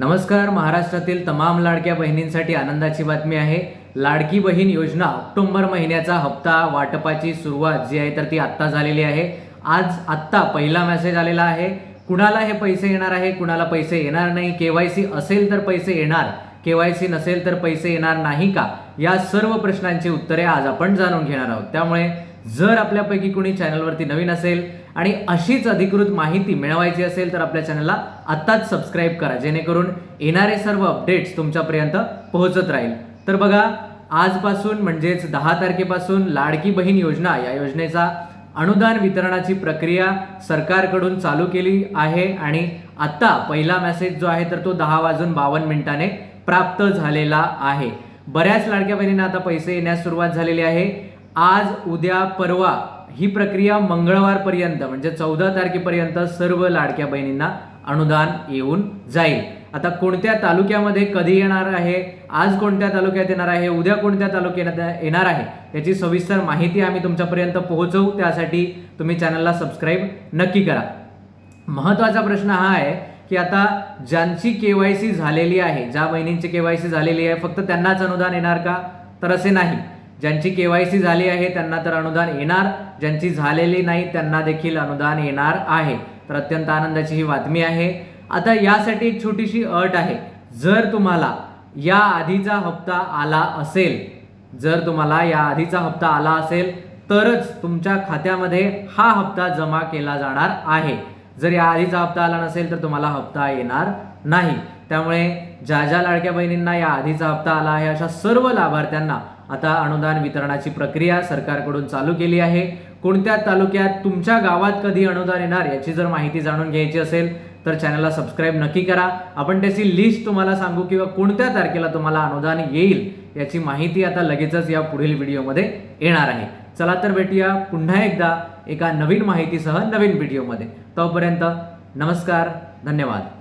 नमस्कार महाराष्ट्रातील तमाम लाडक्या बहिणींसाठी आनंदाची बातमी आहे. लाडकी बहीण योजना ऑक्टोंबर महिन्याचा हप्ता वाटपाची सुरुवात जी आहे तर ती आत्ता झालेली आहे. आज आत्ता पहिला मेसेज आलेला आहे. कुणाला हे पैसे येणार आहे? कुणाला पैसे येणार नाही? के वाय सी असेल तर पैसे येणार? के वाय सी नसेल तर पैसे येणार नाही का? या सर्व प्रश्नांची उत्तरे आज आपण जाणून घेणार आहोत. त्यामुळे जर आपल्यापैकी कुणी चॅनलवरती नवीन असेल आणि अशीच अधिकृत माहिती मिळवायची असेल तर आपल्या चॅनलला आत्ताच सबस्क्राईब करा जेणेकरून येणारे सर्व अपडेट्स तुमच्यापर्यंत पोहोचत राहील. तर बघा आजपासून म्हणजेच दहा तारखेपासून लाडकी बहीण योजना या योजनेचा अनुदान वितरणाची प्रक्रिया सरकारकडून चालू केली आहे आणि आत्ता पहिला मेसेज जो आहे तर तो दहा वाजून बावन्न मिनिटाने प्राप्त झालेला आहे. बऱ्याच लाडक्या बहिणींना आता पैसे येण्यास सुरुवात झालेली आहे. आज उद्या परवा ही प्रक्रिया मंगळवारपर्यंत म्हणजे चौदा तारखेपर्यंत सर्व लाडक्या बहिणींना अनुदान येऊन जाईल. आता कोणत्या तालुक्यामध्ये कधी येणार आहे आज कोणत्या तालुक्यात येणार आहे उद्या कोणत्या तालुक्यात येणार आहे याची सविस्तर माहिती आम्ही तुमच्यापर्यंत पोहोचवू. त्यासाठी तुम्ही चॅनलला सबस्क्राईब नक्की करा. महत्त्वाचा प्रश्न हा आहे की आता ज्यांची केवायसी झालेली आहे ज्या बहिणींची केवायसी झालेली आहे फक्त त्यांनाच अनुदान येणार का? तर असे नाही. ज्यांची केवायसी झाली आहे त्यांना तर अनुदान येणार ज्यांची झालेली नाही त्यांना देखील अनुदान येणार आहे. तर अत्यंत आनंदाची ही बातमी आहे. आता यासाठी एक छोटीशी अट आहे. जर तुम्हाला या आधीचा हप्ता आला असेल जर तुम्हाला या आधीचा हप्ता आला असेल तरच तुमच्या खात्यामध्ये हा हप्ता जमा केला जाणार आहे. जर या आधीचा हप्ता आला नसेल तर तुम्हाला हप्ता येणार नाही. त्यामुळे ज्या ज्या लाडक्या बहिणींना या आधीचा हप्ता आला आहे अशा सर्व लाभार्थ्यांना आता अनुदान वितरणाची प्रक्रिया सरकारकडून चालू केली आहे. कोणत्या तालुक्यात तुमच्या गावात कधी अनुदान येणार याची जर माहिती जाणून घ्यायची असेल तर चॅनलला सबस्क्राईब नक्की करा. आपण त्याची लिस्ट तुम्हाला सांगू किंवा कोणत्या तारखेला तुम्हाला अनुदान येईल याची माहिती आता लगेचच या पुढील व्हिडिओमध्ये येणार आहे. चला तर भेटूया पुन्हा एकदा एका नवीन माहितीसह नवीन व्हिडिओमध्ये. तोपर्यंत नमस्कार धन्यवाद.